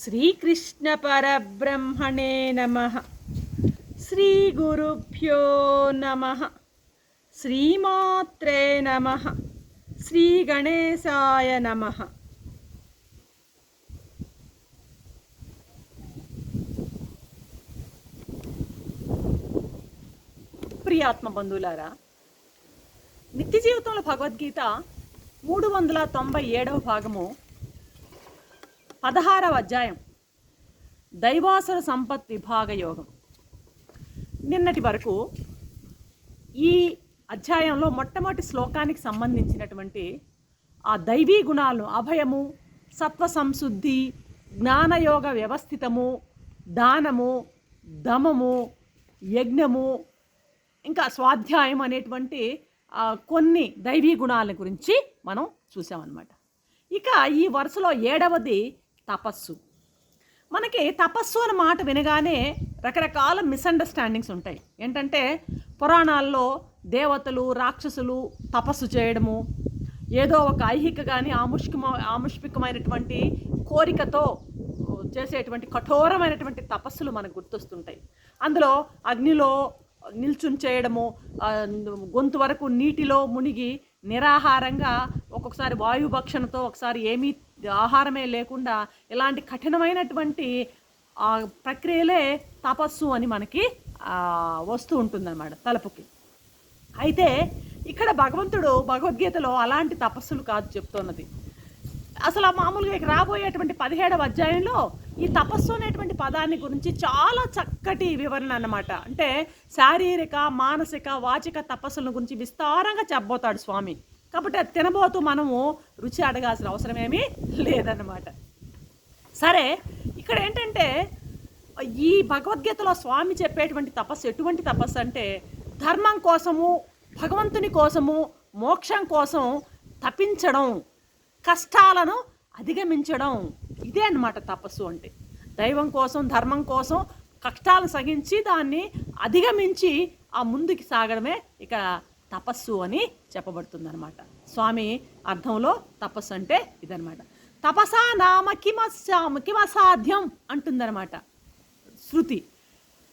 శ్రీకృష్ణపరబ్రహ్మణే నమ. శ్రీగురుభ్యో నమ. శ్రీమాత్రే నమ. శ్రీగణేశాయ నమ. ప్రియాత్మ బంధువులారా నిత్య జీవితంలో భగవద్గీత మూడు వందల తొంభై ఏడవ భాగము పదహారవ అధ్యాయం. దైవాసుర సంపత్ విభాగ యోగం నిన్నటి వరకు ఈ అధ్యాయంలో మొట్టమొదటి శ్లోకానికి సంబంధించినటువంటి ఆ దైవీ గుణాలను అభయము సత్వ సంశుద్ధి జ్ఞానయోగ వ్యవస్థితము దానము దమము యజ్ఞము ఇంకా స్వాధ్యాయం అనేటువంటి కొన్ని దైవీ గుణాల గురించి మనం చూసామన్నమాట. ఇక ఈ వరుసలో ఏడవది తపస్సు. మనకి తపస్సు అన్న మాట వినగానే రకరకాల మిస్అండర్స్టాండింగ్స్ ఉంటాయి. ఏంటంటే పురాణాల్లో దేవతలు రాక్షసులు తపస్సు చేయడము ఏదో ఒక ఐహిక కానీ ఆముష్కమ ఆముష్మికమైనటువంటి కోరికతో చేసేటువంటి కఠోరమైనటువంటి తపస్సులు మనకు గుర్తొస్తుంటాయి. అందులో అగ్నిలో నిల్చుని చేయడము గొంతు వరకు నీటిలో మునిగి నిరాహారంగా ఒక్కొక్కసారి వాయుభక్షణతో ఒకసారి ఏమీ ఆహారమే లేకుండా ఇలాంటి కఠినమైనటువంటి ఆ ప్రక్రియలే తపస్సు అని మనకి వస్తూ ఉంటుందన్నమాట తలుపుకి. అయితే ఇక్కడ భగవంతుడు భగవద్గీతలో అలాంటి తపస్సులు కాదు చెప్తున్నది. అసలు ఆ మామూలుగా ఇక రాబోయేటువంటి పదిహేడవ అధ్యాయంలో ఈ తపస్సు అనేటువంటి పదాన్ని గురించి చాలా చక్కటి వివరణ అన్నమాట. అంటే శారీరక మానసిక వాచిక తపస్సుల గురించి విస్తారంగా చెప్పబోతాడు స్వామి. కాబట్టి అది తినబోతూ మనము రుచి అడగాల్సిన అవసరమేమీ లేదన్నమాట. సరే ఇక్కడ ఏంటంటే ఈ భగవద్గీతలో స్వామి చెప్పేటువంటి తపస్సు ఎటువంటి తపస్సు అంటే ధర్మం కోసము భగవంతుని కోసము మోక్షం కోసం తపించడం కష్టాలను అధిగమించడం ఇదే అన్నమాట తపస్సు అంటే. దైవం కోసం ధర్మం కోసం కష్టాలను సహించి దాన్ని అధిగమించి ఆ ముందుకి సాగడమే ఇక తపస్సు అని చెప్పబడుతుందనమాట స్వామి అర్థంలో తపస్సు అంటే ఇదనమాట తపసా నామ కిమ కిమసాధ్యం అంటుందన్నమాట శృతి.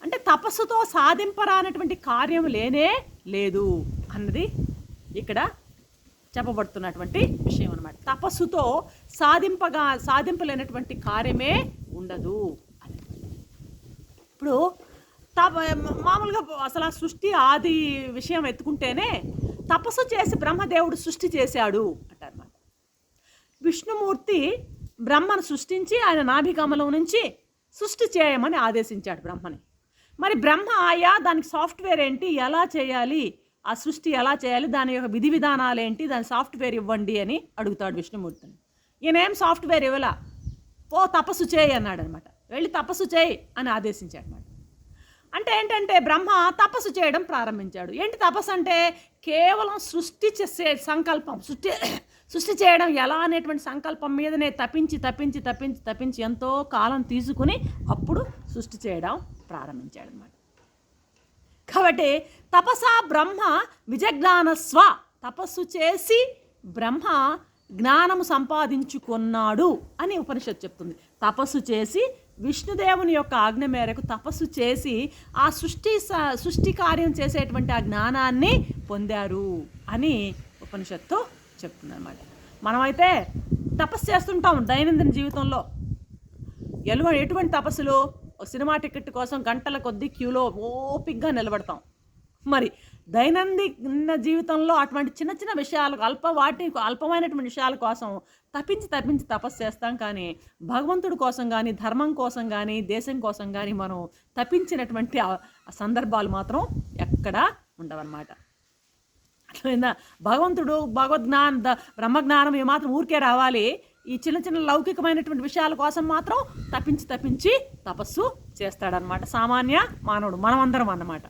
అంటే తపస్సుతో సాధింపరానటువంటి కార్యం లేనే లేదు అన్నది ఇక్కడ చెప్పబడుతున్నటువంటి విషయం అనమాట తపస్సుతో సాధింపగా సాధింపలేనటువంటి కార్యమే ఉండదు అని ఇప్పుడు తప మామూలుగా అసలు ఆ సృష్టి ఆది విషయం ఎత్తుకుంటేనే తపస్సు చేసి బ్రహ్మదేవుడు సృష్టి చేశాడు అంటారన్నమాట విష్ణుమూర్తి బ్రహ్మను సృష్టించి ఆయన నాభికమలం నుంచి సృష్టి చేయమని ఆదేశించాడు బ్రహ్మని. మరి బ్రహ్మ ఆయా దానికి సాఫ్ట్వేర్ ఏంటి? ఎలా చేయాలి? ఆ సృష్టి ఎలా చేయాలి? దాని యొక్క విధి విధానాలు ఏంటి? దాని సాఫ్ట్వేర్ ఇవ్వండి అని అడుగుతాడు విష్ణుమూర్తిని. ఈయనేం సాఫ్ట్వేర్ ఇవ్వలా? పో తపస్సు చేయి అన్నాడు అనమాట వెళ్ళి తపస్సు చేయి అని ఆదేశించాడు అనమాట అంటే ఏంటంటే బ్రహ్మ తపస్సు చేయడం ప్రారంభించాడు. ఏంటి తపస్సు అంటే కేవలం సృష్టి చేసే సంకల్పం సృష్టి సృష్టి చేయడం ఎలా అనేటువంటి సంకల్పం మీదనే తప్పించి తప్పించి తప్పించి తప్పించి ఎంతో కాలం తీసుకుని అప్పుడు సృష్టి చేయడం ప్రారంభించాడు అనమాట కాబట్టి తపసా బ్రహ్మ విజజ్ఞాన స్వ తపస్సు చేసి బ్రహ్మ జ్ఞానము సంపాదించుకున్నాడు అని ఉపనిషత్తు చెప్తుంది. తపస్సు చేసి విష్ణుదేవుని యొక్క ఆజ్ఞ మేరకు తపస్సు చేసి ఆ సృష్టి స- సృష్టి కార్యం చేసేటువంటి ఆ జ్ఞానాన్ని పొందారు అని ఉపనిషత్తు చెప్తుంది అనమాట మనమైతే తపస్సు చేస్తుంటాం దైనందిన జీవితంలో. ఎలువ ఎటువంటి తపస్సులు? సినిమా టికెట్ కోసం గంటల కొద్దీ క్యూలో ఓపిగ్గా నిలబడతాం. మరి దైనందిన జీవితంలో అటువంటి చిన్న చిన్న విషయాలకు అల్ప వాటి అల్పమైనటువంటి విషయాల కోసం తప్పించి తప్పించి తపస్సు చేస్తాం. కానీ భగవంతుడి కోసం కానీ ధర్మం కోసం కానీ దేశం కోసం కానీ మనం తప్పించినటువంటి సందర్భాలు మాత్రం ఎక్కడా ఉండవన్నమాట. అట్లయిందా భగవంతుడు భగవద్జ్ఞాన ద- బ్రహ్మజ్ఞానం ఏమాత్రం ఊరికే రావాలి. ఈ చిన్న చిన్న లౌకికమైనటువంటి విషయాల కోసం మాత్రం తప్పించి తప్పించి తపస్సు చేస్తాడనమాట సామాన్య మానవుడు మనమందరం అన్నమాట.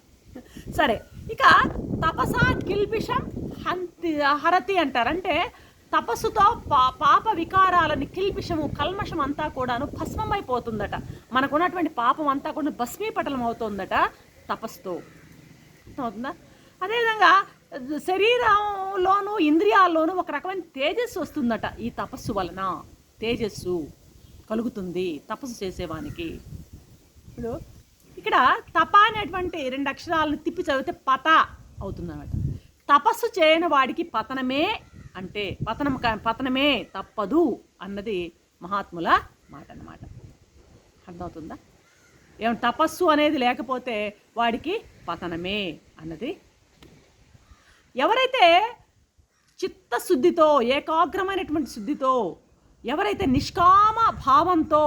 సరే ఇక తపస కిల్బిషం హంతి హరతి అంటారు. అంటే తపస్సుతో పా పాప వికారాలని కిల్పిషము కల్మషం అంతా కూడాను భస్మమైపోతుందట. మనకున్నటువంటి పాపం అంతా కూడా భస్మీపటలం అవుతుందట తపస్సుతో. అవుతుందా? అదేవిధంగా శరీరంలోనూ ఇంద్రియాల్లోనూ ఒక రకమైన తేజస్సు వస్తుందట ఈ తపస్సు వలన. తేజస్సు కలుగుతుంది తపస్సు చేసేవానికి. ఇప్పుడు ఇక్కడ తప అనేటువంటి రెండు అక్షరాలను తిప్పి చదివితే పత అవుతుందన్నమాట. తపస్సు చేయని వాడికి పతనమే అంటే పతనం పతనమే తప్పదు అన్నది మహాత్ముల మాట అన్నమాట అర్థమవుతుందా? ఏం తపస్సు అనేది లేకపోతే వాడికి పతనమే అన్నది. ఎవరైతే చిత్తశుద్ధితో ఏకాగ్రమైనటువంటి శుద్ధితో ఎవరైతే నిష్కామ భావంతో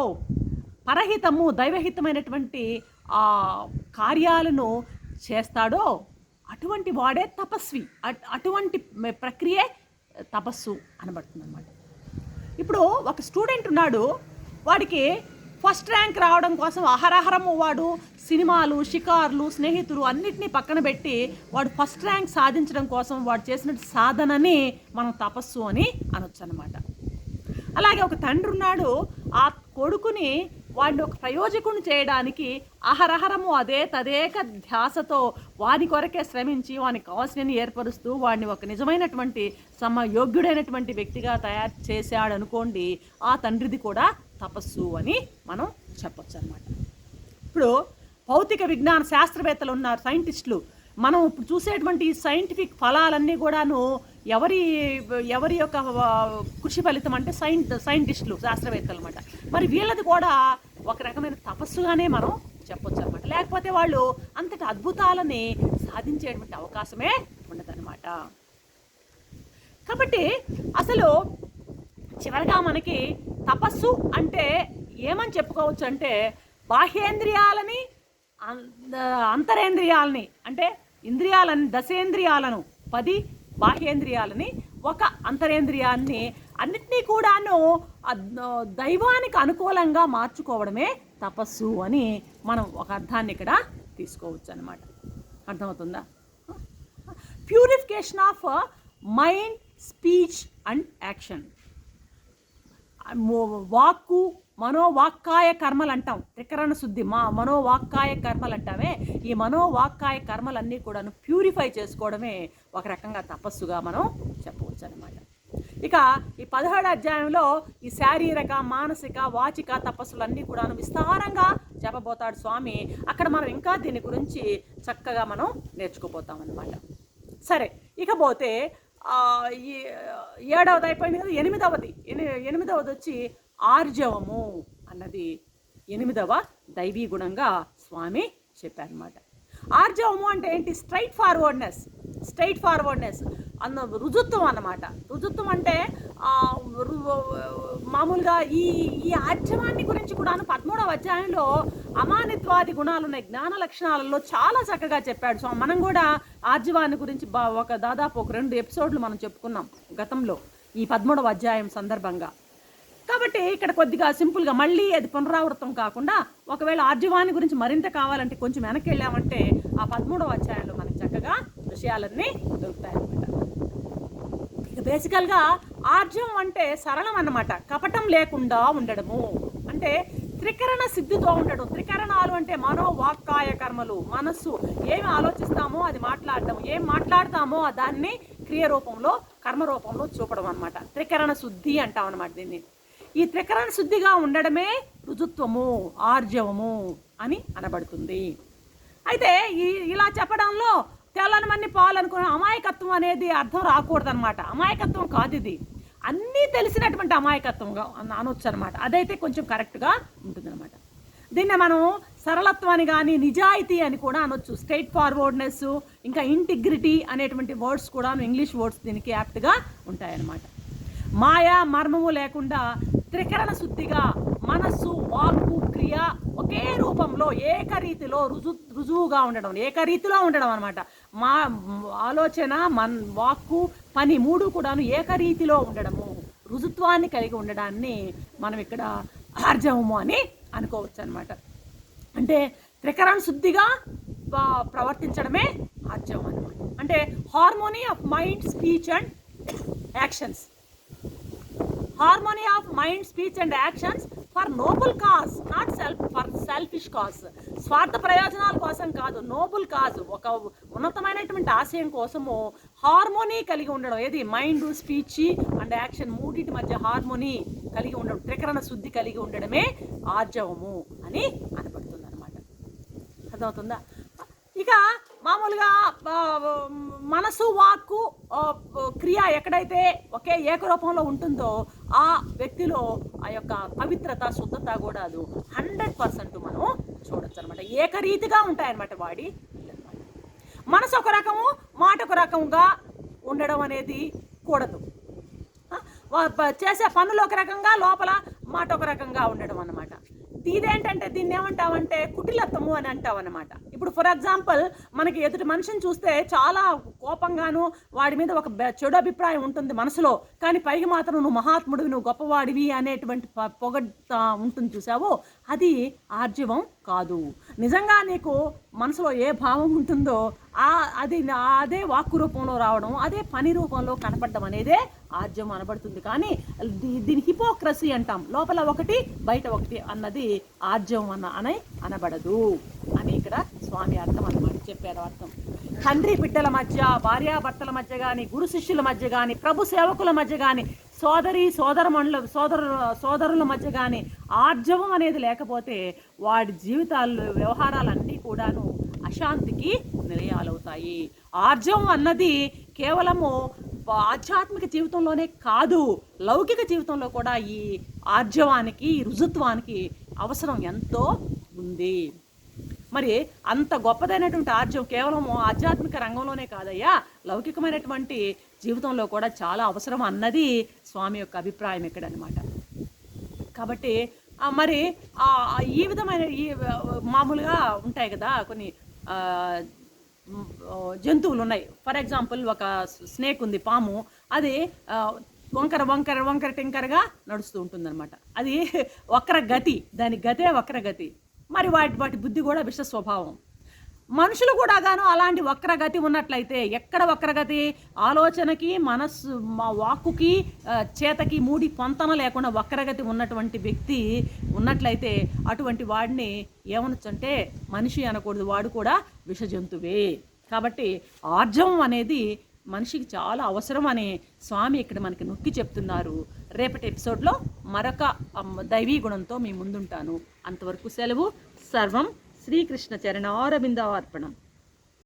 పరహితము దైవహితమైనటువంటి ఆ కార్యాలను చేస్తాడో అటువంటి వాడే తపస్వి. అటువంటి ప్రక్రియే తపస్సు అనబడుతుంది అనమాట ఇప్పుడు ఒక స్టూడెంట్ ఉన్నాడు వాడికి ఫస్ట్ ర్యాంక్ రావడం కోసం అహరహరము వాడు సినిమాలు షికార్లు స్నేహితులు అన్నిటినీ పక్కన పెట్టి వాడు ఫస్ట్ ర్యాంక్ సాధించడం కోసం వాడు చేసిన సాధనని మనం తపస్సు అని అనొచ్చు అనమాట అలాగే ఒక తండ్రి ఉన్నాడు ఆ కొడుకుని వాడిని ఒక ప్రయోజకుని చేయడానికి అహరహరము అదే తదేక ధ్యాసతో వాని కొరకే శ్రమించి వానికి కావాల్సినవి ఏర్పరుస్తూ వాడిని ఒక నిజమైనటువంటి సమయోగ్యుడైనటువంటి వ్యక్తిగా తయారు చేశాడు అనుకోండి ఆ తండ్రిది కూడా తపస్సు అని మనం చెప్పొచ్చు అనమాట ఇప్పుడు భౌతిక విజ్ఞాన శాస్త్రవేత్తలు ఉన్నారు సైంటిస్టులు. మనం ఇప్పుడు చూసేటువంటి సైంటిఫిక్ ఫలాలన్నీ కూడాను ఎవరి ఎవరి యొక్క కృషి ఫలితం అంటే సైన్ సైంటిస్టులు శాస్త్రవేత్తలు అనమాట మరి వీళ్ళది కూడా ఒక రకమైన తపస్సుగానే మనం చెప్పొచ్చు అనమాట లేకపోతే వాళ్ళు అంతటి అద్భుతాలని సాధించేటువంటి అవకాశమే ఉండదన్నమాట. కాబట్టి అసలు చివరిగా మనకి తపస్సు అంటే ఏమని చెప్పుకోవచ్చు అంటే బాహ్యేంద్రియాలని అంతరేంద్రియాలని అంటే ఇంద్రియాలని దశేంద్రియాలను పది బాహ్యేంద్రియాలని ఒక అంతరేంద్రియాన్ని అన్నిటినీ కూడాను దైవానికి అనుకూలంగా మార్చుకోవడమే తపస్సు అని మనం ఒక అర్థాన్ని ఇక్కడ తీసుకోవచ్చు అనమాట అర్థమవుతుందా? Purification of mind speech and action. వాక్కు మనోవాక్కాయ కర్మలు అంటాం త్రికరణ శుద్ధి మా మనోవాక్కాయ కర్మలు అంటామే ఈ మనోవాక్కాయ కర్మలన్నీ కూడాను ప్యూరిఫై చేసుకోవడమే ఒక రకంగా తపస్సుగా మనం చెప్పవచ్చు అనమాట ఇక ఈ పదహాడు అధ్యాయంలో ఈ శారీరక మానసిక వాచిక తపస్సులన్నీ కూడాను విస్తారంగా చెప్పబోతాడు స్వామి. అక్కడ మనం ఇంకా దీని గురించి చక్కగా మనం నేర్చుకోపోతాం అనమాట సరే ఇకపోతే ఈ ఏడవది అయిపోయింది కదా ఎనిమిదవది. ఎని- ఎనిమిదవది వచ్చి ఆర్జవము అన్నది ఎనిమిదవ దైవీ గుణంగా స్వామి చెప్పారనమాట ఆర్జవము అంటే ఏంటి? Straight forwardness. స్ట్రైట్ ఫార్వర్డ్నెస్ అన్న రుజుత్వం అన్నమాట. రుజుత్వం అంటే మామూలుగా ఈ ఈ ఆర్జవాన్ని గురించి కూడా పదమూడవ అధ్యాయంలో అమానిత్వాది గుణాలు ఉన్నాయి జ్ఞాన లక్షణాలలో చాలా చక్కగా చెప్పాడు సో మనం కూడా ఆర్జవాన్ని గురించి ఒక దాదాపు ఒక రెండు ఎపిసోడ్లు మనం చెప్పుకున్నాం గతంలో ఈ పదమూడవ అధ్యాయం సందర్భంగా. కాబట్టి ఇక్కడ కొద్దిగా సింపుల్గా మళ్ళీ అది పునరావృతం కాకుండా ఒకవేళ ఆర్జవాన్ని గురించి మరింత కావాలంటే కొంచెం వెనక్కి వెళ్ళామంటే ఆ పదమూడవ అధ్యాయంలో మనకి చక్కగా విషయాలన్నీ దొరుకుతాయి అన్నమాట. ఇక బేసికల్గా ఆర్జవం అంటే సరళం అన్నమాట. కపటం లేకుండా ఉండడము. అంటే త్రికరణ సిద్ధితో ఉండడం. త్రికరణాలు అంటే మనోవాక్కాయ కర్మలు. మనస్సు. ఏమి ఆలోచిస్తామో అది మాట్లాడడం. ఏం మాట్లాడతామో దాన్ని క్రియ రూపంలో కర్మ రూపంలో చూపడం అనమాట త్రికరణ శుద్ధి అంటాం అనమాట దీన్ని. ఈ త్రికరణ శుద్ధిగా ఉండడమే రుజుత్వము ఆర్జవము అని అనబడుతుంది. అయితే ఈ ఇలా చెప్పడంలో తెల్లనమన్ని పాలు అనుకున్న అమాయకత్వం అనేది అర్థం రాకూడదన్నమాట. అమాయకత్వం కాదు ఇది. అన్నీ తెలిసినటువంటి అమాయకత్వంగా అనొచ్చు అనమాట అదైతే కొంచెం కరెక్ట్గా ఉంటుందన్నమాట. దీన్ని మనం సరళత్వాన్ని కానీ నిజాయితీ అని కూడా అనొచ్చు. స్ట్రైట్ ఫార్వర్డ్నెస్ ఇంకా ఇంటిగ్రిటీ అనేటువంటి వర్డ్స్ కూడా ఇంగ్లీష్ వర్డ్స్ దీనికి యాప్ట్గా ఉంటాయన్నమాట. మాయా మర్మము లేకుండా త్రికరణ శుద్ధిగా మనస్సు వాక్కు క్రియ ఒకే రూపంలో ఏకరీతిలో రుజు రుజువుగా ఉండడం ఏకరీతిలో ఉండడం అనమాట మా ఆలోచన మన్ వాక్కు పని మూడు కూడాను ఏకరీతిలో ఉండడము రుజుత్వాన్ని కలిగి ఉండడాన్ని మనం ఇక్కడ ఆర్జవము అని అనుకోవచ్చు అనమాట అంటే త్రికరణ శుద్ధిగా ప్రవర్తించడమే ఆర్జవం అనమాట అంటే harmony of mind speech and actions. Harmony of mind speech and actions for noble cause not self for selfish cause స్వార్థ ప్రయోజనాల కోసం కాదు నోబుల్ కాజ్ ఒక ఉన్నతమైనటువంటి ఆశయం కోసము హార్మోనీ కలిగి ఉండడం. ఏది? మైండ్ స్పీచ్ అండ్ యాక్షన్ మూడింటి మధ్య హార్మోనీ కలిగి ఉండడం త్రికరణ శుద్ధి కలిగి ఉండడమే ఆర్జవము అని అనబడుతుంది అనమాట అర్థమవుతుందా? ఇక మామూలుగా మనసు వాక్కు క్రియ ఎక్కడైతే ఒకే ఏకరూపంలో ఉంటుందో ఆ వ్యక్తిలో ఆ యొక్క పవిత్రత శుద్ధత కూడా అది హండ్రెడ్ పర్సెంట్ మనం చూడొచ్చు అనమాట ఏకరీతిగా ఉంటాయన్నమాట వాడి మనసు ఒక రకము మాట ఒక రకంగా ఉండడం అనేది కూడదు. వా- ప- చేసే పనులు ఒక రకంగా లోపల మాట ఒక రకంగా ఉండడం అనమాట ఇదేంటంటే దీన్ని ఏమంటామంటే కుటిలత్వము అని అంటాం అనమాట ఇప్పుడు ఫర్ ఎగ్జాంపుల్ మనకి ఎదుటి మనిషిని చూస్తే చాలా కోపంగాను వాడి మీద ఒక చెడు అభిప్రాయం ఉంటుంది మనసులో. కానీ పైకి మాత్రం నువ్వు మహాత్ముడివి నువ్వు గొప్పవాడివి అనేటువంటి ప- ఉంటుంది చూసావో? అది ఆర్జవం కాదు. నిజంగా నీకు మనసులో ఏ భావం ఉంటుందో ఆ అది అదే వాక్కు రూపంలో రావడం అదే పని రూపంలో కనపడడం అనేదే ఆర్జం అనబడుతుంది. కానీ దీ- దీని హిపోక్రసీ అంటాం. లోపల ఒకటి బయట ఒకటి అన్నది ఆర్జం అన్న అని అనబడదు అని ఇక్కడ స్వామి అర్థం అన్నమాట చెప్పారు అర్థం. తండ్రి బిడ్డల మధ్య భార్యాభర్తల మధ్య కానీ గురు శిష్యుల మధ్య కానీ ప్రభు సేవకుల మధ్య కానీ సోదరి సోదరమణుల సోదరు సోదరుల మధ్య కానీ ఆర్జవం అనేది లేకపోతే వాడి జీవితాల్లో వ్యవహారాలన్నీ కూడాను అశాంతికి నిలయాలవుతాయి. ఆర్జవం అన్నది కేవలము ఆధ్యాత్మిక జీవితంలోనే కాదు లౌకిక జీవితంలో కూడా ఈ ఆర్జవానికి ఈ రుజుత్వానికి అవసరం ఎంతో ఉంది. మరి అంత గొప్పదైనటువంటి ఆర్జం కేవలం ఆధ్యాత్మిక రంగంలోనే కాదయ్యా లౌకికమైనటువంటి జీవితంలో కూడా చాలా అవసరం అన్నది స్వామి యొక్క అభిప్రాయం ఇక్కడ అనమాట కాబట్టి మరి ఈ విధమైన ఈ మామూలుగా ఉంటాయి కదా కొన్ని జంతువులు ఉన్నాయి. ఫర్ ఎగ్జాంపుల్ ఒక స్నేక్ ఉంది పాము. అది వంకర వంకర వంకర టింకరగా నడుస్తూ ఉంటుందన్నమాట. అది వక్ర గతి దాని గతే వక్ర గతి మరి వాటి వాటి బుద్ధి కూడా విష స్వభావం. మనుషులు కూడా గాను అలాంటి వక్రగతి ఉన్నట్లయితే ఎక్కడ వక్రగతి? ఆలోచనకి మనస్సు మా వాక్కుకి చేతకి మూడి పొంతన లేకుండా వక్రగతి ఉన్నటువంటి వ్యక్తి ఉన్నట్లయితే అటువంటి వాడిని ఏమనొచ్చంటే మనిషి అనకూడదు. వాడు కూడా విష జంతువే. కాబట్టి ఆర్జవం అనేది మనిషికి చాలా అవసరం అని స్వామి ఇక్కడ మనకి నొక్కి చెప్తున్నారు. రేపటి ఎపిసోడ్లో మరొక దైవీ గుణంతో మీ ముందుంటాను. అంతవరకు సెలవు. సర్వం శ్రీకృష్ణ చరణ ఆరబిందార్పణం.